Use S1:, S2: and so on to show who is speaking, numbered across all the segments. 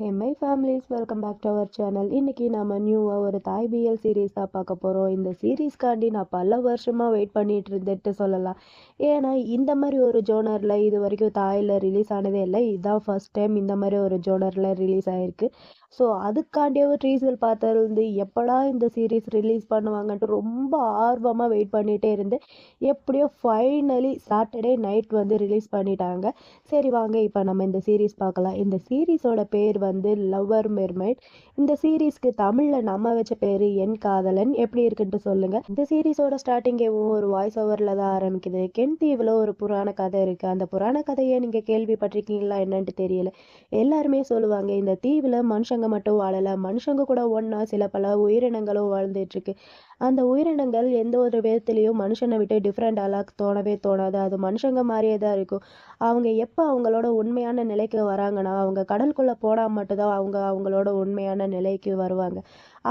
S1: Hey my families welcome back to our channel இன்றைக்கி நம்ம நியூவாக ஒரு தாய் பிஎல் சீரீஸ் தான் பார்க்க போகிறோம் இந்த சீரீஸ்க்காண்டி நான் பல வருஷமாக வெயிட் பண்ணிட்டு இருந்துட்டு சொல்லலாம். ஏன்னா இந்த மாதிரி ஒரு ஜோனரில் இது வரைக்கும் தாயில் ரிலீஸ் ஆனதே இல்லை. இதுதான் ஃபர்ஸ்ட் டைம் இந்த மாதிரி ஒரு ஜோனரில் ரிலீஸ் ஆகிருக்கு ஸோ அதுக்காண்டியே ட்ரீசல் பார்த்துருந்து எப்படா இந்த சீரீஸ் ரிலீஸ் பண்ணுவாங்கன்ட்டு ரொம்ப ஆர்வமாக வெயிட் பண்ணிகிட்டே இருந்தேன் எப்படியோ ஃபைனலி சாட்டர்டே நைட் வந்து ரிலீஸ் பண்ணிட்டாங்க. சரி வாங்க இப்போ நம்ம இந்த சீரீஸ் பார்க்கலாம். இந்த சீரீஸோட பேர் வந்து லவ்வர் மெர்மைட் இந்த சீரீஸ்க்கு தமிழில் நம்ம வச்ச பேர் என் காதலன். எப்படி இருக்குன்ட்டு சொல்லுங்கள் இந்த சீரீஸோட ஸ்டார்டிங்கேவும் ஒரு வாய்ஸ் ஓவரில் தான் ஆரம்பிக்குது. கென் தீவில் ஒரு புராண கதை இருக்குது அந்த புராண கதையை நீங்கள் கேள்விப்பட்டிருக்கீங்களா என்னன்ட்டு தெரியல. எல்லாருமே சொல்லுவாங்க இந்த தீவில் மனுஷங்க மட்டும் வாழலை. மனுஷங்க கூட ஒன்றா சில பல உயிரினங்களும் வாழ்ந்துட்டுருக்கு அந்த உயிரினங்கள் எந்த ஒரு விதத்துலேயும் மனுஷனை விட்டு டிஃப்ரெண்டாலாம் தோணவே தோணாது. அது மனுஷங்க மாதிரியே தான் இருக்கும். அவங்க எப்போ அவங்களோட உண்மையான நிலைக்கு வராங்கன்னா அவங்க கடலுக்குள்ளே போனால் மட்டும்தான் அவங்க அவங்களோட உண்மையான நிலைக்கு வருவாங்க.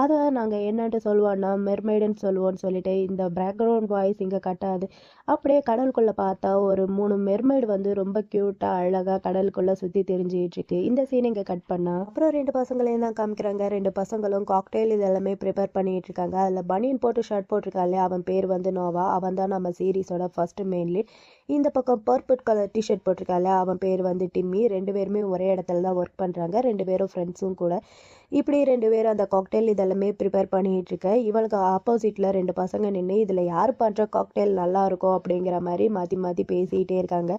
S1: அதை நாங்கள் என்னன்ட்டு சொல்லுவோம்னா மெர்மைடுன்னு சொல்லுவோம்னு சொல்லிட்டு இந்த பேக்ரவுண்ட் வாய்ஸ் இங்கே கட்டாது. அப்படியே கடலுக்குள்ளே பார்த்தா ஒரு மூணு மெர்மைடு வந்து ரொம்ப க்யூட்டாக அழகாக கடலுக்குள்ளே சுற்றி தெரிஞ்சிக்கிட்டு இருக்கு. இந்த சீன் இங்கே கட் பண்ணால் அப்புறம் ரெண்டு பசங்களையும் தான் காமிக்கிறாங்க. ரெண்டு பசங்களும் காக்டெயில் இது எல்லாமே ப்ரிப்பேர் பண்ணிகிட்டு இருக்காங்க. அதில் பனியன் போட்டு ஷர்ட் போட்டிருக்காங்க இல்லையா அவன் பேர் வந்து நோவா. அவன் தான் நம்ம சீரீஸோட ஃபர்ஸ்ட் மெயின் லீட் இந்த பக்கம் பர்பிள் கலர் டிஷர்ட் போட்டிருக்கால அவன் பேர் வந்து டிம்மி. ரெண்டு பேருமே ஒரே இடத்துல தான் ஒர்க் பண்ணுறாங்க ரெண்டு பேரும் ஃப்ரெண்ட்ஸும் கூட. இப்படி ரெண்டு பேரும் அந்த காக்டெயில் இதெல்லாமே ப்ரிப்பேர் பண்ணிகிட்டு இருக்கேன் இவளுக்கு ஆப்போசிட்டில் ரெண்டு பசங்க நின்று இதில் யார் பண்ணுற காக்டெயில் நல்லா இருக்கும்? அப்படிங்கிற மாதிரி மாற்றி மாற்றி பேசிக்கிட்டே இருக்காங்க.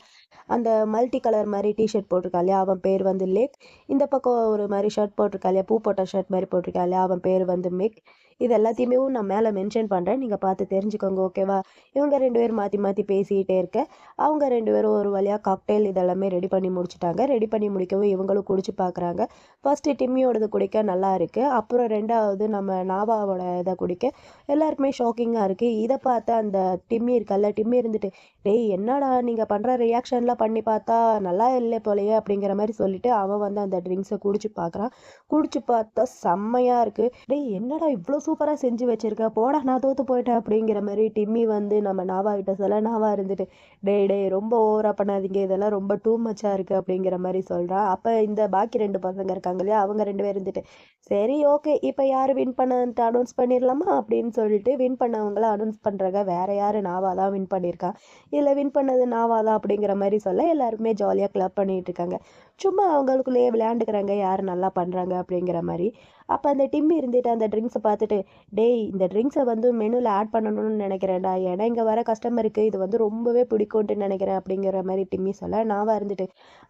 S1: அந்த மல்டி கலர் மாதிரி டிஷர்ட் போட்டிருக்கா இல்லையா அவன் பேர் வந்து லேக் இந்த பக்கம் ஒரு மாதிரி ஷர்ட் போட்டிருக்கா இல்லையா பூ போட்ட ஷர்ட் மாதிரி போட்டிருக்கா இல்லையா அவன் பேர் வந்து மிக். இது எல்லாத்தையுமே நான் மேலே மென்ஷன் பண்ணுறேன் நீங்கள் பார்த்து தெரிஞ்சுக்கோங்க ஓகேவா இவங்க ரெண்டு பேரும் மாற்றி மாற்றி பேசிக்கிட்டே இருக்க. அவங்க ரெண்டு பேரும் ஒரு வழியாக காக்டெயில் இதெல்லாமே ரெடி பண்ணி முடிச்சுட்டாங்க. ரெடி பண்ணி முடிக்கவும் இவங்களும் குடிச்சு பார்க்குறாங்க. ஃபர்ஸ்ட்டு டிம்மியோடது குடிக்க நல்லா இருக்குது அப்புறம் ரெண்டாவது நம்ம நாவாவோட இதை குடிக்க எல்லாருக்குமே ஷாக்கிங்காக இருக்குது இதை பார்த்து அந்த டிம்மி இருக்கல்ல டிம்மி இருந்துட்டு டேய் என்னடா நீங்கள் பண்ணுற ரியாக்ஷன்லாம் பண்ணி பார்த்தா நல்லா இல்லை போலையே அப்படிங்கிற மாதிரி சொல்லிட்டு அவன் வந்து அந்த ட்ரிங்க்ஸை குடிச்சு பார்க்குறான். குடிச்சு பார்த்தா செம்மையாக இருக்குது டேய் என்னடா இவ்வளோ சூப்பராக செஞ்சு வச்சுருக்க? போடா நான் தோற்று போயிட்டேன் அப்படிங்கிற மாதிரி டிம்மி வந்து நம்ம நாவா கிட்ட சொல்ல நாவா இருந்துட்டு டேய் டேய் ரொம்ப ஓவராக பண்ணாதீங்க. இதெல்லாம் ரொம்ப டூ மச்சாக இருக்குது அப்படிங்கிற மாதிரி சொல்கிறான் அப்போ இந்த பாக்கி ரெண்டு பசங்க இருக்காங்க இல்லையா அவங்க ரெண்டு பேர் இருந்துட்டு சரி ஓகே. இப்போ யார் வின் பண்ணன்ட்டு அனௌன்ஸ் பண்ணிடலாமா அப்படின்னு சொல்லிட்டு வின் பண்ணவங்கள அனௌன்ஸ் பண்ணுறாங்க வேற யார்? நாவா தான் வின் பண்ணியிருக்கா இதில் வின் பண்ணது நாவா தான் அப்படிங்கிற மாதிரி சொல்ல எல்லாருமே ஜாலியாக கிளப் பண்ணிட்டு இருக்காங்க. சும்மா அவங்களுக்குள்ளேயே விளையாண்டுக்கிறாங்க யார் நல்லா பண்ணுறாங்க அப்படிங்கிற மாதிரி. அப்போ அந்த டிம்மி இருந்துட்டு அந்த ட்ரிங்க்ஸை பார்த்துட்டு டேய் இந்த ட்ரிங்க்ஸை வந்து மெனுவில் ஆட் பண்ணணும்னு நினைக்கிறேன்டா. ஏன்னா இங்கே வர கஸ்டமருக்கு இது வந்து ரொம்பவே பிடிக்கும்ட்டு நினைக்கிறேன் அப்படிங்கிற மாதிரி டிம்மி சொல்ல நான் இருந்துட்டு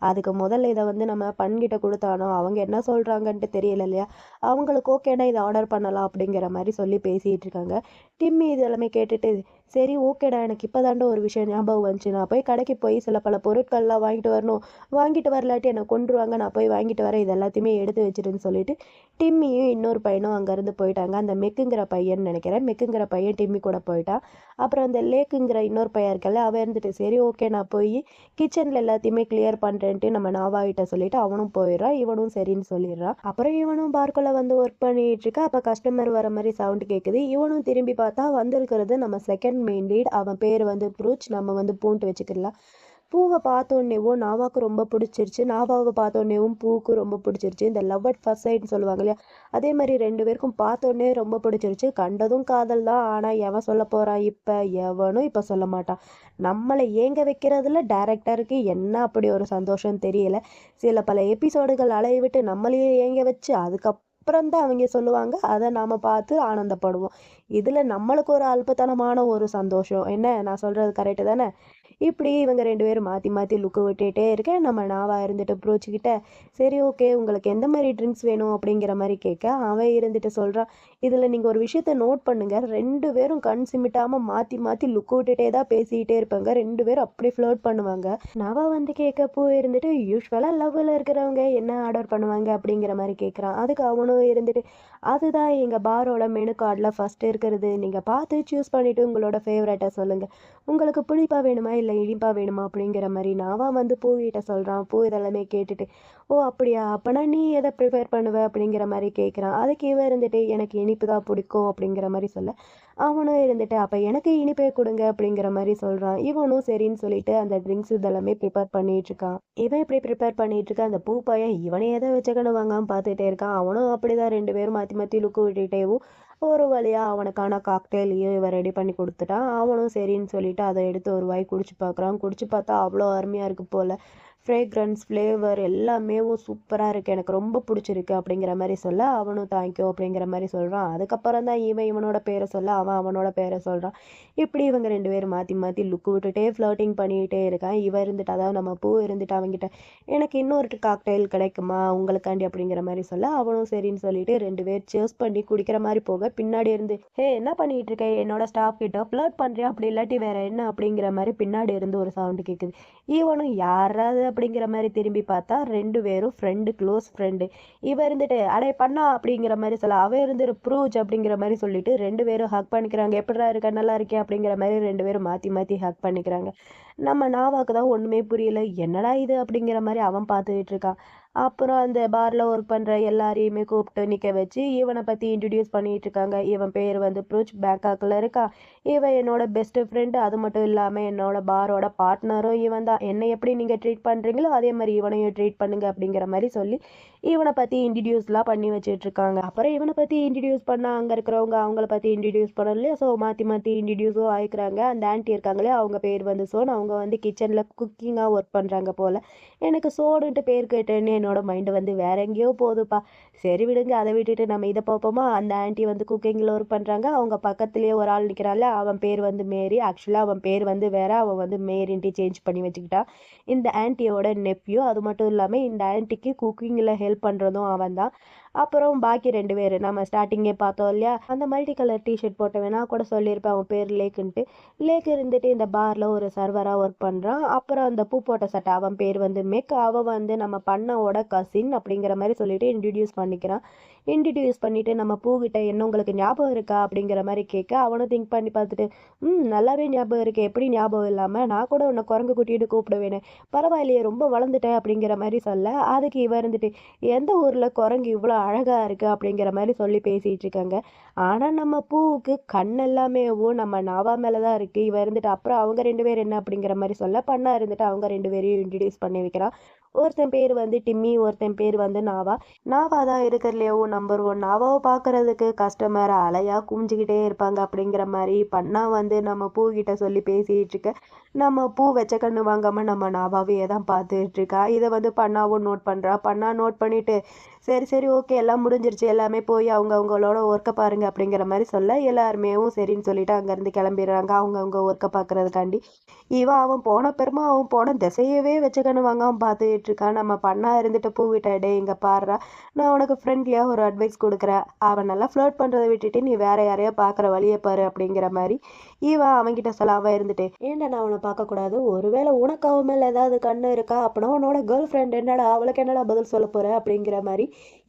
S1: அதுக்கு முதல்ல இதை வந்து நம்ம பண்கிட்ட கொடுத்தானோ? அவங்க என்ன சொல்கிறாங்கன்ட்டு தெரியல இல்லையா? அவங்களுக்கு ஓகேனா இதை ஆர்டர் பண்ணலாம் அப்படிங்கிற மாதிரி சொல்லி பேசிகிட்டு இருக்காங்க. டிம்மி இது எல்லாமே கேட்டுட்டு சரி ஓகேடா எனக்கு இப்போ தாண்டா ஒரு விஷயம் ஞாபகம் வந்துச்சு. நான் போய் கடைக்கு போய் சில பல பொருட்கள்லாம் வாங்கிட்டு வரணும். வாங்கிட்டு வரலாட்டி என்னை கொண்டுருவாங்க நான் போய் வாங்கிட்டு வரேன். இது எல்லாத்தையுமே எடுத்து வச்சிருன்னு சொல்லிட்டு டிம்மியும் இன்னொரு பையனும் அங்கேருந்து போயிட்டாங்க. அந்த மெக்குங்கிற பையன் நினைக்கிறேன். மெக்குங்கிற பையன் டிம்மி கூட போயிட்டான் அப்புறம் அந்த லேக்குங்கிற இன்னொரு பையன் இருக்கல அவன் இருந்துட்டு சரி ஓகே நான் போய் கிச்சனில் எல்லாத்தையுமே கிளியர் பண்ணுறேன்ட்டு நம்ம நாவாகிட்ட சொல்லிட்டு அவனும் போயிடுறான். இவனும் சரின்னு சொல்லிடுறான். அப்புறம் இவனும் பார்க்குள்ளே வந்து ஒர்க் பண்ணிட்டு இருக்கா. அப்போ கஸ்டமர் வர மாதிரி சவுண்டு கேட்குது இவனும் திரும்பி பார்த்தா வந்திருக்கிறது நம்ம செகண்ட் மெயின் லீட் அவன் பேர் வந்து ப்ரூச் நம்ம வந்து பூண்டு வச்சுக்கிடலாம் பூவை பார்த்தோன்னேவோ நாவாக்கு ரொம்ப பிடிச்சிருச்சு. நாவாவை பார்த்தோன்னேவும் பூவுக்கு ரொம்ப பிடிச்சிருச்சு. இந்த லவ் அட் ஃபர்ஸ்ட் சைட்னு சொல்லுவாங்க இல்லையா? அதே மாதிரி ரெண்டு பேருக்கும் பார்த்தோன்னே ரொம்ப பிடிச்சிருச்சு. கண்டதும் காதல் தான். ஆனால் எவன் சொல்ல போகிறான் இப்போ எவனும் இப்போ சொல்ல மாட்டான். நம்மளை ஏங்க வைக்கிறதுல டேரக்டருக்கு என்ன அப்படி ஒரு சந்தோஷம் தெரியல. சில பல எபிசோடுகள் அலைய விட்டு நம்மளையே ஏங்க வச்சு அதுக்கப்புறம் அப்புறம் தான் அவங்க சொல்லுவாங்க. அதை நாம் பார்த்து ஆனந்தப்படுவோம். இதில் நம்மளுக்கு ஒரு அல்பத்தனமான ஒரு சந்தோஷம். என்ன? நான் சொல்கிறது கரெக்டு தானே? இப்படி இவங்க ரெண்டு பேரும் மாற்றி மாற்றி லுக்கு விட்டுகிட்டே இருக்கேன். நம்ம நாவாக இருந்துட்டு ப்ரோச்சுக்கிட்ட சரி ஓகே உங்களுக்கு எந்த மாதிரி ட்ரிங்க்ஸ் வேணும்? அப்படிங்கிற மாதிரி கேட்க அவன் இருந்துட்டு சொல்கிறான் இதில் நீங்கள் ஒரு விஷயத்த நோட் பண்ணுங்கள் ரெண்டு பேரும் கண் சிமிட்டாமல் மாற்றி மாற்றி லுக்கு விட்டுட்டே தான் பேசிக்கிட்டே இருப்பாங்க. ரெண்டு பேரும் அப்படி ஃப்ளோட் பண்ணுவாங்க. நவா வந்து கேட்க போயிருந்துட்டு யூஸ்வலாக லவ்வில் இருக்கிறவங்க என்ன ஆர்டர் பண்ணுவாங்க? அப்படிங்கிற மாதிரி கேட்குறான். அதுக்கு அவனும் இருந்துட்டு அதுதான் எங்கள் பாரோட மெனு கார்டில் ஃபஸ்ட்டு இருக்கிறது. நீங்கள் பார்த்து சூஸ் பண்ணிவிட்டு உங்களோட ஃபேவரட்டை சொல்லுங்கள் உங்களுக்கு புளிப்பாக வேணுமா இல்லை இனிப்பாக வேணுமா அப்படிங்கிற மாதிரி நாவா வந்து பூ கிட்ட சொல்கிறான் பூ இதெல்லாமே கேட்டுட்டு ஓ அப்படியா? அப்போனா நீ எதை ப்ரிப்பேர் பண்ணுவ? அப்படிங்கிற மாதிரி கேட்குறான் அதுக்கு இவன் இருந்துட்டு எனக்கு இனிப்பு தான் பிடிக்கும் அப்படிங்கிற மாதிரி சொல்ல. அவனும் இருந்துட்டு அப்போ எனக்கு இனிப்பே கொடுங்க அப்படிங்கிற மாதிரி சொல்கிறான் இவனும் சரின்னு சொல்லிட்டு அந்த ட்ரிங்க்ஸ் இதெல்லாமே ப்ரிப்பேர் பண்ணிட்டு இருக்கான். இவன் இப்படி ப்ரிப்பேர் பண்ணிட்டு இருக்கான்? அந்த பூ பையன் இவனை எதை வச்சுக்கணும் வாங்காமல் பார்த்துட்டே இருக்கான். அவனும் அப்படிதான் ரெண்டு பேரும் மாற்றி மாற்றி லுக்கு விட்டுட்டேவும் ஒரு வழியாக அவனுக்கான காக்டெயிலையும் இவன் ரெடி பண்ணி கொடுத்துட்டான். அவனும் சரின்னு சொல்லிட்டு அதை எடுத்து ஒரு வாய் குடிச்சு பார்க்குறான். குடிச்சு பார்த்தா அவ்வளோ அருமையாக இருக்கு போல். ஃப்ரேக்ரன்ஸ் ஃப்ளேவர் எல்லாமே சூப்பராக இருக்குது எனக்கு ரொம்ப பிடிச்சிருக்கு அப்படிங்கிற மாதிரி சொல்ல அவனும் தேங்க்யூ அப்படிங்கிற மாதிரி சொல்கிறான் அதுக்கப்புறம் தான் இவன் இவனோட பேரை சொல்ல அவன் அவனோட பேரை சொல்கிறான் இப்படி இவங்க ரெண்டு பேரும் மாற்றி மாற்றி லுக்கு விட்டுட்டே ஃப்ளோட்டிங் பண்ணிக்கிட்டே இருக்கான். இவன் இருந்துட்டு அதாவது நம்ம பூ இருந்துட்டு அவங்ககிட்ட எனக்கு இன்னொரு காக்டெயில் கிடைக்குமா? உங்களுக்காண்டி அப்படிங்கிற மாதிரி சொல்ல அவனும் சரின்னு சொல்லிட்டு ரெண்டு பேர் சேர்ஸ் பண்ணி குடிக்கிற மாதிரி போக பின்னாடி இருந்து ஹே என்ன பண்ணிகிட்டு இருக்க? என்னோட ஸ்டாஃப் கிட்ட ஃப்ளர்ட் பண்ணுறியா அப்படி இல்லாட்டி வேற என்ன? அப்படிங்கிற மாதிரி பின்னாடி இருந்து ஒரு சவுண்டு கேட்குது இவனும் யாராவது அப்படிங்கிற மாதிரி திரும்பி பார்த்தா ரெண்டு பேரும் ஃப்ரெண்டு க்ளோஸ் ஃப்ரெண்டு இவ இருந்துட்டு அடே பண்ணா அப்படிங்கிற மாதிரி சொல்ல அவ இருந்து ப்ரூச் அப்படிங்கிற மாதிரி சொல்லிட்டு ரெண்டு பேரும் ஹக் பண்ணிக்கிறாங்க. எப்படிடா இருக்க? நல்லா இருக்கே அப்படிங்கிற மாதிரி ரெண்டு பேரும் மாற்றி மாற்றி ஹக் பண்ணிக்கிறாங்க. நம்ம நாவாக்கு தான் ஒன்றுமே புரியல. என்னடா இது? அப்படிங்கிற மாதிரி அவன் பார்த்துக்கிட்டு இருக்கான். அப்புறம் அந்த பாரில் ஒர்க் பண்ணுற எல்லாரையுமே கூப்பிட்டு நிற்க வச்சு இவனை பற்றி இன்ட்ரடியூஸ் பண்ணிட்டு இருக்காங்க. இவன் பேர் வந்து ப்ரூச். பேங்காக்கில் இருக்கான் இவன் என்னோட பெஸ்ட் ஃப்ரெண்டு அது மட்டும் இல்லாமல் என்னோட பாரோட பார்ட்னரும் இவன் தான் என்னை எப்படி நீங்கள் ட்ரீட் பண்ணுறீங்களோ அதே மாதிரி இவனையும் ட்ரீட் பண்ணுங்க அப்படிங்கிற மாதிரி சொல்லி இவனை பற்றி இன்ட்ரடியூஸ்லாம் பண்ணி வச்சுட்ருக்காங்க. அப்புறம் இவனை பற்றி இன்ட்ரடியூஸ் பண்ண அங்கே இருக்கிறவங்க அவங்கள பற்றி இன்ட்ரடியூஸ் பண்ண ஸோ மாற்றி மாற்றி இன்ட்ரடியூஸும் ஆயிக்கிறாங்க. அந்த ஆன்ட்டி இருக்காங்களே அவங்க பேர் வந்து சோன். அவங்க வந்து கிச்சனில் குக்கிங்காக ஒர்க் பண்ணுறாங்க போல். எனக்கு சோனுன்ட்டு பேர் கேட்டேன்னு என்னோட மைண்டு வந்து வேற எங்கேயோ போதுப்பா. சரி விடுங்க அதை விட்டுட்டு நம்ம இதை பார்ப்போமா? அந்த ஆன்ட்டி வந்து குக்கிங்கில் ஒர்க் பண்ணுறாங்க அவங்க பக்கத்துலேயே ஒரு ஆள் நிற்கிறாள் அவன் பேர் வந்து மேரி. ஆக்சுவலாக அவன் பேர் வந்து வேற. அவன் வந்து மேரின்ட்டு சேஞ்ச் பண்ணி வச்சுக்கிட்டான் இந்த ஆன்ட்டியோட நெப்யூ அது மட்டும் இல்லாமல் இந்த ஆன்ட்டிக்கு குக்கிங்கில் ஹெல்ப் பண்ணுறதும் அவன் தான் அப்புறம் பாக்கி ரெண்டு பேர். நம்ம ஸ்டார்டிங்கே பார்த்தோம் இல்லையா? அந்த மல்டி கலர் டிஷர்ட் போட்ட நான் கூட சொல்லியிருப்பேன் அவன் பேர் லேக்குன்ட்டு. லேக் இருந்துட்டு இந்த பாரில் ஒரு சர்வராக ஒர்க் பண்ணுறான் அப்புறம் அந்த பூ போட்ட சட்டை அவன் பேர் வந்து மேக் அவன் வந்து நம்ம பண்ணவோட கசின் அப்படிங்கிற மாதிரி சொல்லிட்டு இன்ட்ரடியூஸ் பண்ணிக்கிறான். இன்ட்ரடியூஸ் பண்ணிவிட்டு நம்ம பூகிட்ட என்ன உங்களுக்கு ஞாபகம் இருக்கா? அப்படிங்கிற மாதிரி கேட்க அவனும் திங்க் பண்ணி பார்த்துட்டு ம் நல்லாவே ஞாபகம் இருக்கு. எப்படி ஞாபகம் இல்லாமல் நான் கூட உன்னை குரங்கு கூட்டிகிட்டு கூப்பிடுவேன். பரவாயில்லையே ரொம்ப வளர்ந்துட்டேன் அப்படிங்கிற மாதிரி சொல்ல அதுக்கு இவன் இருந்துட்டு எந்த ஊரில் குரங்கு இவ்வளோ அழகாக இருக்குது அப்படிங்கிற மாதிரி சொல்லி பேசிகிட்டு இருக்காங்க. ஆனால் நம்ம பூவுக்கு கண் எல்லாமேவும் நம்ம நாவா மேலே தான் இருக்குது இவன் இருந்துட்டு அப்புறம் அவங்க ரெண்டு பேர் என்ன அப்படிங்கிற மாதிரி சொல்ல பண்ணா இருந்துட்டு அவங்க ரெண்டு பேரையும் இன்ட்ரடியூஸ் பண்ணி வைக்கிறான். ஒருத்தன் பேர் வந்து டிம்மி ஒருத்தன் பேர் வந்து நாவா. நாவா தான் இருக்கிறதுலையோ நம்பர் ஒன் நாவாவை பார்க்கறதுக்கு கஸ்டமர் அலையாக குமிஞ்சிக்கிட்டே இருப்பாங்க அப்படிங்கிற மாதிரி பண்ணா வந்து நம்ம பூக்கிட்ட சொல்லி பேசிகிட்டு இருக்க. நம்ம பூ வச்ச கண்ணு வாங்காமல் நம்ம நாவாவையே தான் பார்த்துட்டு இருக்கா. இதை வந்து பண்ணாவும் நோட் பண்ணுறா பண்ணா நோட் பண்ணிட்டு சரி சரி ஓகே எல்லாம் முடிஞ்சிருச்சு. எல்லாமே போய் அவங்க அவங்களோட ஒர்க்கை பாருங்க அப்படிங்கிற மாதிரி சொல்ல எல்லாருமேவும் சரின்னு சொல்லிட்டு அங்கேருந்து கிளம்பிடுறாங்க. அவங்க அவங்க ஒர்க்கை பார்க்கறதுக்காண்டி இவன் அவன் போன பெருமா அவன் போன திசையவே வச்சுக்கணுவாங்க அவன் பார்த்துக்கிட்டு இருக்கான். நம்ம பண்ணா இருந்துட்டு பூவிட்ட டே இங்கே பாடுறா நான் உனக்கு ஃப்ரெண்ட்லியாக ஒரு அட்வைஸ் கொடுக்குறேன். அவன் நல்லா ஃப்ளோட் பண்ணுறதை விட்டுட்டு நீ வேற யாரையோ பார்க்குற வழியை பாரு அப்படிங்கிற மாதிரி ஈவா அவன்கிட்ட சொல்ல அவன் இருந்துட்டு ஏன்டா நான் அவனை பார்க்கக்கூடாது? ஒருவேளை உனக்கு அவன் மேலே ஏதாவது கண்ணு இருக்கா? அப்படின்னா உன்னோட கேர்ள் ஃப்ரெண்ட் என்னடா அவளுக்கு என்னடா பதில் சொல்ல போற? அப்படிங்கிற மாதிரி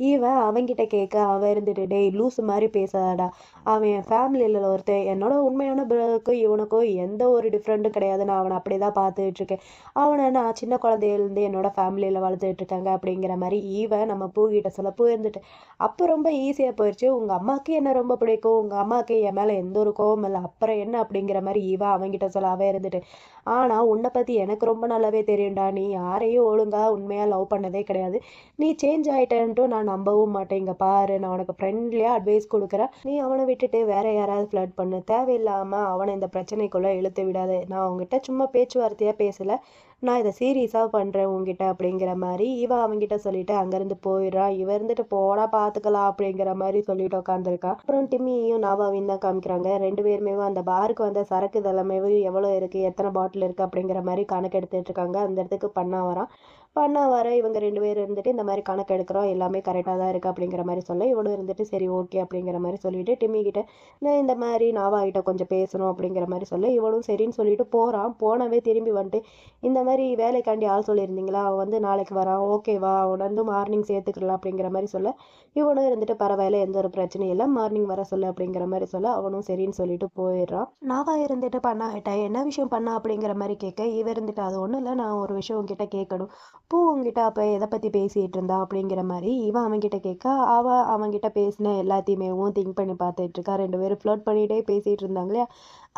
S1: ஈவன் அவன்கிட்ட கேட்க அவன் இருந்துட்டு டேய் லூஸ் மாதிரி பேசாதடா. அவன் என் ஃபேமிலியில் ஒருத்தன் என்னோட உண்மையான பிரதருக்கும் இவனுக்கும் எந்த ஒரு டிஃப்ரெண்ட்டும் கிடையாது. நான் அவனை அப்படியே தான் பார்த்துட்டு இருக்கேன். அவனை நான் சின்ன குழந்தையிலேருந்து என்னோட ஃபேமிலியில் வளர்த்துட்டு இருக்காங்க. அப்படிங்கிற மாதிரி ஈவன் நம்ம பூகிட்ட சொல்ல பூ இருந்துட்டு அப்போ ரொம்ப ஈஸியாக போயிடுச்சு உங்கள் அம்மாவுக்கு என்ன ரொம்ப பிடிக்கும்? உங்கள் அம்மாவுக்கு என் மேலே எந்த ஒரு கோவம் இல்லை. அப்புறம் என்ன அப்படிங்கிற மாதிரி ஈவா அவன்கிட்ட சொல்லாவே இருந்துட்டு. ஆனால் உன்னை பற்றி எனக்கு ரொம்ப நல்லாவே தெரியும்டா. நீ யாரையும் ஒழுங்காக உண்மையாக லவ் பண்ணதே கிடையாது. நீ சேஞ்ச் ஆகிட்டேன்ட்டும் நான் நம்பவும் மாட்டேன். இங்கே பாரு நான் உனக்கு ஃப்ரெண்ட்லியாக அட்வைஸ் கொடுக்குறேன். நீ அவனை விட்டுட்டு வேற யாராவது ஃப்ளட் பண்ணு. தேவையில்லாமல் அவனை இந்த பிரச்சனைக்குள்ளே இழுத்து விடாது. நான் அவங்ககிட்ட சும்மா பேச்சுவார்த்தையாக பேசலை. நான் இதை சீரியஸாக பண்ணுறேன் உங்ககிட்ட அப்படிங்கிற மாதிரி இவன் அவங்ககிட்ட சொல்லிட்டு அங்கேருந்து போயிடுறான் இவ இருந்துட்டு போடா பார்த்துக்கலாம் அப்படிங்கிற மாதிரி சொல்லிட்டு உட்காந்துருக்கான் அப்புறம் டிம்மியையும் நாவாவையும் தான் காமிக்கிறாங்க? ரெண்டு பேருமே அந்த பாருக்கு வந்த சரக்கு இதெல்லாமே எவ்வளோ இருக்குது எத்தனை பாட்டில் இருக்குது அப்படிங்கிற மாதிரி கணக்கு எடுத்துகிட்டு இருக்காங்க. அந்த இடத்துக்கு பண்ணா வரான். பண்ணா வர இவங்க ரெண்டு பேரும் இருந்துட்டு இந்த மாதிரி கணக்கு எடுக்கிறோம் எல்லாமே கரெக்டாக தான் இருக்குது அப்படிங்கிற மாதிரி சொல்ல இவனும் இருந்துட்டு சரி ஓகே அப்படிங்கிற மாதிரி சொல்லிட்டு டிம்மி கிட்ட நான் இந்த மாதிரி நாவாகிட்ட கொஞ்சம் பேசணும் அப்படிங்கிற மாதிரி சொல்ல இவனும் சரின்னு சொல்லிட்டு போகிறான் போனவே திரும்பி வந்துட்டு இந்த மாதிரி வேலைக்காண்டி ஆள் சொல்லியிருந்தீங்களா? அவன் வந்து நாளைக்கு வரான். ஓகேவா அவனை வந்து மார்னிங் சேர்த்துக்கலாம் அப்படிங்கிற மாதிரி சொல்ல இவனும் இருந்துட்டு பரவாயில்ல எந்த ஒரு பிரச்சனையும் இல்லை. மார்னிங் வர சொல்ல அப்படிங்கிற மாதிரி சொல்ல அவனும் சரின்னு சொல்லிட்டு போயிடுறான். நாவா இருந்துட்டு பண்ணா என்ன விஷயம் பண்ணா? அப்படிங்கிற மாதிரி கேட்க இவ இருந்துட்டு? அது ஒன்றும் இல்லை. நான் ஒரு விஷயம் உங்ககிட்ட கேட்கணும். பூ உங்ககிட்ட அப்போ எதை பற்றி பேசிகிட்டு இருந்தா? அப்படிங்கிற மாதிரி இவன் அவன்கிட்ட கேட்க அவன் அவன்கிட்ட பேசின எல்லாத்தையுமே திங்க் பண்ணி பார்த்துட்டு இருக்கா. ரெண்டு பேரும் ஃப்ளோட் பண்ணிகிட்டே பேசிகிட்டு இல்லையா?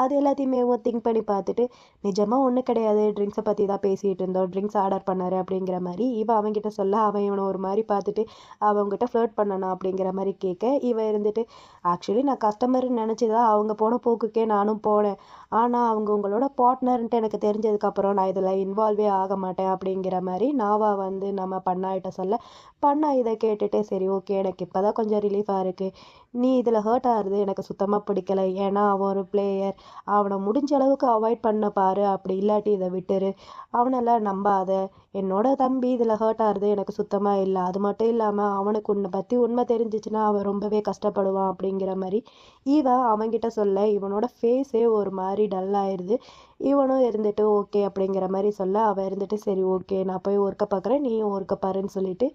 S1: அது எல்லாத்தையுமே திங்க் பண்ணி பார்த்துட்டு நிஜமாக ஒன்றும் கிடையாது. ட்ரிங்க்ஸை பற்றி தான் பேசிகிட்டு இருந்தோம். ட்ரிங்க்ஸ் ஆர்டர் பண்ணாரு. அப்படிங்கிற மாதிரி இவன் அவன்கிட்ட சொல்ல அவன் இவனை ஒரு மாதிரி பார்த்துட்டு அவங்ககிட்ட ஃப்ளோட் பண்ணணும் அப்படிங்கிற மாதிரி கேட்க இவன் இருந்துட்டு ஆக்சுவலி நான் கஸ்டமர்னு நினச்சி தான் அவங்க போன போக்குக்கே நானும் போனேன். ஆனால் அவங்க உங்களோட பார்ட்னர்ன்ட்டு எனக்கு தெரிஞ்சதுக்கப்புறம் நான் இதில் இன்வால்வே ஆக மாட்டேன். அப்படிங்கிற மாதிரி நாவா வந்து நம்ம பண்ணாயிட்ட சொல்ல பண்ணா இதை கேட்டுட்டு சரி ஓகே எனக்கு இப்போ தான் கொஞ்சம் ரிலீஃபாக இருக்குது நீ இதில் ஹர்ட் ஆகுறது எனக்கு சுத்தமாக பிடிக்கல. ஏன்னா அவன் ஒரு பிளேயர் அவனை முடிஞ்ச அளவுக்கு அவாய்ட் பண்ண பாரு. அப்படி இல்லாட்டி இதை விட்டுரு. அவனெல்லாம் நம்பாத. என்னோட தம்பி இதில் ஹர்ட் ஆகுறது எனக்கு சுத்தமாக இல்லை. அது மட்டும் இல்லாமல் அவனுக்கு உன்னை பற்றி உண்மை தெரிஞ்சிச்சுன்னா அவன் ரொம்பவே கஷ்டப்படுவான். அப்படிங்கிற மாதிரி இவன் அவன்கிட்ட சொல்ல இவனோட ஃபேஸே ஒரு மாதிரி டல் ஆயிடுது இவனும் இருந்துட்டு ஓகே அப்படிங்கிற மாதிரி சொல்ல அவன் இருந்துட்டு சரி ஓகே நான் போய் ஒர்க்கை பார்க்குறேன் நீயும் ஒர்க்கை பாருன்னு சொல்லிட்டு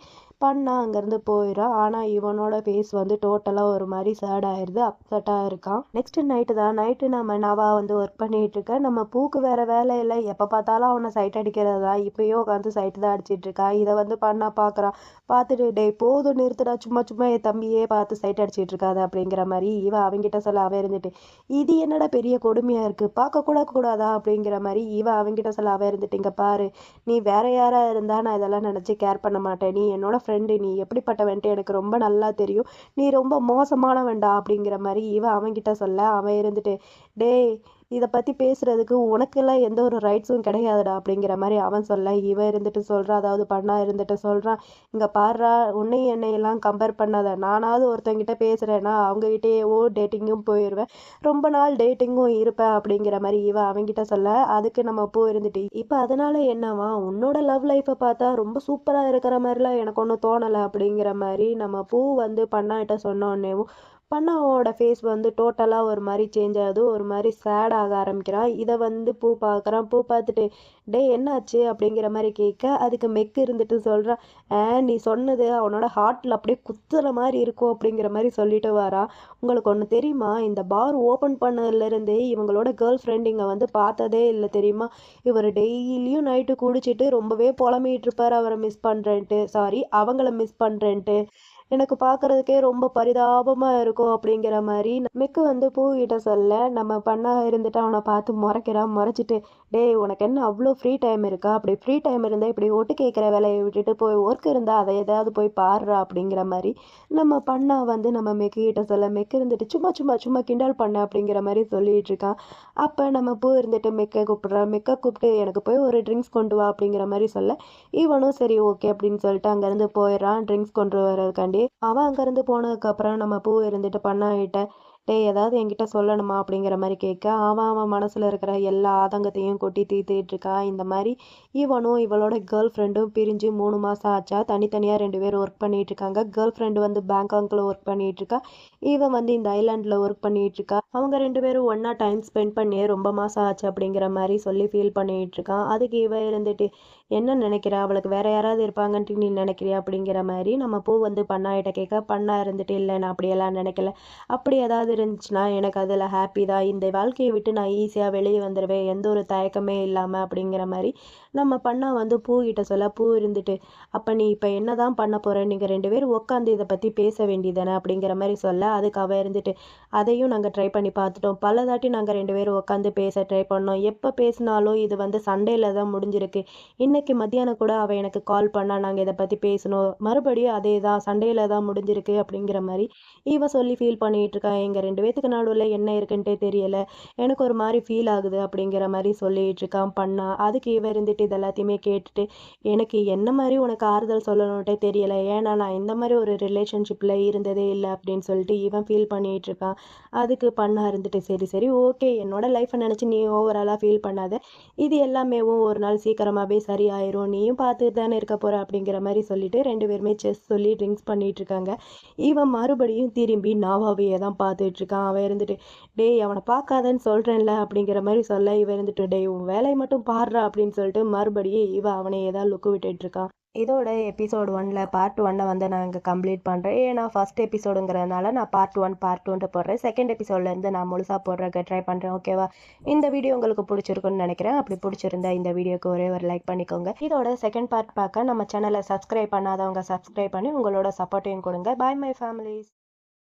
S1: பண்ணா அங்கேருந்து போயிடும் ஆனால் இவனோட ஃபேஸ் வந்து டோட்டலாக ஒரு மாதிரி சேட் ஆயிடுது அப்செட்டாக இருக்கான். நெக்ஸ்ட் நைட்டு தான் நைட்டு நம்ம நவா வந்து ஒர்க் பண்ணிகிட்டு இருக்க. நம்ம பூக்கு வேற வேலை இல்லை எப்போ பார்த்தாலும் அவனை சைட் அடிக்கிறது தான். இப்பயும் உட்காந்து சைட்டு தான் அடிச்சிட்டு இருக்கா. இதை வந்து பண்ணா பார்க்குறான் பார்த்துட்டு டே போதும் நிறுத்துடா. சும்மா சும்மா என் தம்பியே பார்த்து சைட் அடிச்சிட்டு இருக்காது அப்படிங்கிற மாதிரி இவன் அவன்கிட்ட சொல்ல அவன் இருந்துட்டு இது என்னடா பெரிய கொடுமையாக இருக்குது பார்க்கக்கூட கூடாதா? அப்படிங்கிற மாதிரி ஈவா அவன்கிட்ட சொல்ல அவ இருந்துட்டு பாரு. நீ வேற யாரா இருந்தா நான் இதெல்லாம் நினச்சி கேர் பண்ண மாட்டேன். நீ என்னோட ஃப்ரெண்டு நீ எப்படிப்பட்டவன்ட்டு எனக்கு ரொம்ப நல்லா தெரியும். நீ ரொம்ப மோசமானவன்டா அப்படிங்கிற மாதிரி ஈவா அவன்கிட்ட சொல்ல அவன் இருந்துட்டு டேய் இதை பற்றி பேசுகிறதுக்கு உனக்கெல்லாம் எந்த ஒரு ரைட்ஸும் கிடையாதுடா அப்படிங்கிற மாதிரி அவன் சொல்ல இவன் இருந்துட்டு சொல்கிறான் அதாவது பண்ணா இருந்துட்டு சொல்கிறான் இங்கே பாடுறா உன்னையும் என்னையெல்லாம் கம்பேர் பண்ணாத. நானாவது ஒருத்தங்கிட்ட பேசுகிறேன்னா அவங்ககிட்டயேவோ டேட்டிங்கும் போயிடுவேன் ரொம்ப நாள் டேட்டிங்கும் இருப்பேன் அப்படிங்கிற மாதிரி இவன் அவன்கிட்ட சொல்ல அதுக்கு நம்ம பூ இருந்துட்டு இப்போ அதனால என்னவா உன்னோட லவ் லைஃப்பை பார்த்தா ரொம்ப சூப்பராக இருக்கிற மாதிரிலாம் எனக்கு ஒன்றும் தோணலை அப்படிங்கிற மாதிரி நம்ம பூ வந்து பண்ணாட்ட சொன்னோடனேவும் பண்ணாவோட ஃபேஸ் வந்து டோட்டலாக ஒரு மாதிரி சேஞ்ச் ஆகுது ஒரு மாதிரி சேட் ஆக ஆரம்பிக்கிறான் இதை வந்து பூ பார்க்குறான். பூ பார்த்துட்டு டே என்னாச்சு? அப்படிங்கிற மாதிரி கேட்க அதுக்கு மெக்கு இருந்துட்டு சொல்கிறான் ஆ நீ சொன்னது அவனோட ஹார்ட்டில் அப்படியே குத்துற மாதிரி இருக்கும் அப்படிங்கிற மாதிரி சொல்லிட்டு வரான் உங்களுக்கு ஒன்று தெரியுமா? இந்த பார் ஓப்பன் பண்ணதுலேருந்தே இவங்களோட கேர்ள் ஃப்ரெண்ட் இங்கே வந்து பார்த்ததே இல்லை தெரியுமா? இவர் டெய்லியும் நைட்டு குடிச்சிட்டு ரொம்பவே புலம்பிகிட்டு இருப்பார் அவரை மிஸ் பண்ணுறேன்ட்டு சாரி அவங்கள மிஸ் பண்ணுறேன்ட்டு எனக்கு பார்க்கறதுக்கே ரொம்ப பரிதாபமாக இருக்கும் அப்படிங்கிற மாதிரி மிக்கு வந்து பூகிட்ட சொல்ல நம்ம பண்ணா இருந்துட்டு அவனை பார்த்து முறைக்கிறான் முறைச்சிட்டு டேய் உனக்கு என்ன அவ்வளோ ஃப்ரீ டைம் இருக்கா? அப்படி ஃப்ரீ டைம் இருந்தால் இப்படி ஒட்டு கேட்குற வேலையை விட்டுட்டு போய் ஒர்க் இருந்தால் அதை ஏதாவது போய் பாடுறா அப்படிங்கிற மாதிரி நம்ம பண்ணா வந்து நம்ம மெக்கிட்ட சொல்ல மெக்கு இருந்துட்டு சும்மா சும்மா சும்மா கிண்டல் பண்ண அப்படிங்கிற மாதிரி சொல்லிட்டு இருக்கான் அப்போ நம்ம பூ இருந்துட்டு மெக்கை கூப்பிட்றான் மெக்கை கூப்பிட்டு எனக்கு போய் ஒரு ட்ரிங்க்ஸ் கொண்டு வா அப்படிங்கிற மாதிரி சொல்ல இவனும் சரி ஓகே அப்படின்னு சொல்லிட்டு அங்கேருந்து போயிடுறான். ட்ரிங்க்ஸ் கொண்டு வரதுக்காண்டி அவன் அங்கேருந்து போனதுக்கப்புறம் நம்ம பூ இருந்துட்டு பண்ணாயிட்ட டே ஏதாவது என்கிட்ட சொல்லணுமா? அப்படிங்கிற மாதிரி கேட்க அவன் அவன் மனசில் இருக்கிற எல்லா ஆதங்கத்தையும் கொட்டி தீர்த்துட்டு இந்த மாதிரி இவனும் இவளோட கேர்ள் ஃப்ரெண்டும் பிரிஞ்சு மூணு மாதம் ஆச்சா? தனித்தனியாக ரெண்டு பேரும் ஒர்க் பண்ணிகிட்ருக்காங்க இருக்காங்க. கேர்ள் ஃப்ரெண்டு வந்து பேங்காங்கில் ஒர்க் பண்ணிட்டு இருக்கா. இவன் வந்து இந்த ஐலாண்டில் ஒர்க் பண்ணிகிட்டு இருக்கா. அவங்க ரெண்டு பேரும் ஒன்றா டைம் ஸ்பெண்ட் பண்ணி ரொம்ப மாதம் ஆச்சு அப்படிங்கிற மாதிரி சொல்லி ஃபீல் பண்ணிகிட்டு இருக்கான். அதுக்கு இவன் இருந்துட்டு என்ன நினைக்கிறா? அவளுக்கு வேற யாராவது இருப்பாங்கன்ட்டு நீ நினைக்கிறியா? அப்படிங்கிற மாதிரி நம்ம பூ வந்து பண்ணாயிட்ட கேட்க பண்ணா இருந்துட்டு இல்லை நான் அப்படியெல்லாம் நினைக்கல. அப்படி ஏதாவது இருந்துச்சுன்னா எனக்கு அதில் ஹாப்பி தான். இந்த வாழ்க்கையை விட்டு நான் ஈஸியாக வெளியே வந்துடுவேன் எந்த ஒரு தயக்கமே இல்லாமல் அப்படிங்கிற மாதிரி நம்ம பண்ணா வந்து பூ கிட்ட சொல்ல பூ இருந்துட்டு அப்போ நீ இப்போ என்ன தான் பண்ண போகிற நீங்கள் ரெண்டு பேரும் உட்காந்து இதை பற்றி பேச வேண்டியதானே அப்படிங்கிற மாதிரி சொல்ல அதுக்கு அவள் இருந்துட்டு அதையும் நாங்கள் ட்ரை பண்ணி பார்த்துட்டோம். பல தாட்டி நாங்கள் ரெண்டு பேரும் உட்காந்து பேச ட்ரை பண்ணோம். எப்போ பேசினாலும் இது வந்து சண்டேல தான் முடிஞ்சிருக்கு. இன்னைக்கு மத்தியானம் கூட அவள் எனக்கு கால் பண்ணால் நாங்கள் இதை பற்றி பேசணும். மறுபடியும் அதே தான் சண்டேல தான் முடிஞ்சிருக்கு அப்படிங்கிற மாதிரி இவ சொல்லி ஃபீல் பண்ணிகிட்டு இருக்கா. எங்கள் ரெண்டு பேத்துக்கு நடுவில் என்ன இருக்குன்ட்டே தெரியலை. எனக்கு ஒரு மாதிரி ஃபீல் ஆகுது அப்படிங்கிற மாதிரி சொல்லிட்டு இருக்கான் பண்ணா. அதுக்கு இவன் இருந்துட்டு இது எல்லாத்தையுமே கேட்டுட்டு எனக்கு என்ன மாதிரி உனக்கு ஆறுதல் சொல்லணுன்ட்டே தெரியலை. ஏன்னா நான் இந்த மாதிரி ஒரு ரிலேஷன்ஷிப்பில் இருந்ததே இல்லை அப்படின்னு சொல்லிட்டு இவன் ஃபீல் பண்ணிட்டு இருக்கான். அதுக்கு பண்ணா இருந்துட்டு சரி சரி ஓகே என்னோட லைஃப்பை நினச்சி நீ ஓவராலாக ஃபீல் பண்ணாத. இது எல்லாமேவும் ஒரு நாள் சீக்கிரமாகவே சரியாயிரும். நீயும் பார்த்துட்டு தானே இருக்க போகிற அப்படிங்கிற மாதிரி சொல்லிட்டு ரெண்டு பேருமே செஸ் சொல்லி ட்ரிங்க்ஸ் பண்ணிட்டு இருக்காங்க. இவன் மறுபடியும் திரும்பி நாவாவையே தான் பார்த்துட்டு இருக்கான் அவன் இருந்துட்டு டேய் அவனை பார்க்காதன்னு சொல்கிறேன்ல அப்படிங்கிற மாதிரி சொல்ல இவன் இருந்துட்டு டேய் உன் வேலையை மட்டும் பாடுறா அப்படின்னு சொல்லிட்டு மறுபடியும் இவன் அவனை ஏதாவது லுக்கு விட்டுட்டு இருக்கான் இதோட எபிசோட் ஒன்ல பார்ட் ஒன்னை வந்து நான் இங்கே கம்ப்ளீட் பண்ணுறேன் ஏன்னா ஃபர்ஸ்ட் எபிசோடுங்கிறதுனால நான் பார்ட் ஒன் பார்ட் டூன்ட்டு போடுறேன். செகண்ட் எபிசோட்லேருந்து நான் முழுசாக போடுறதுக்கு ட்ரை பண்ணுறேன் ஓகேவா இந்த வீடியோ உங்களுக்கு பிடிச்சிருக்குன்னு நினைக்கிறேன். அப்படி பிடிச்சிருந்தா இந்த வீடியோக்கு ஒரே ஒரு லைக் பண்ணிக்கோங்க. இதோட செகண்ட் பார்ட் பார்க்க நம்ம சேனலை சப்ஸ்கிரைப் பண்ணாதவங்க சப்ஸ்கிரைப் பண்ணி உங்களோட சப்போர்ட்டையும் கொடுங்க. Bye my families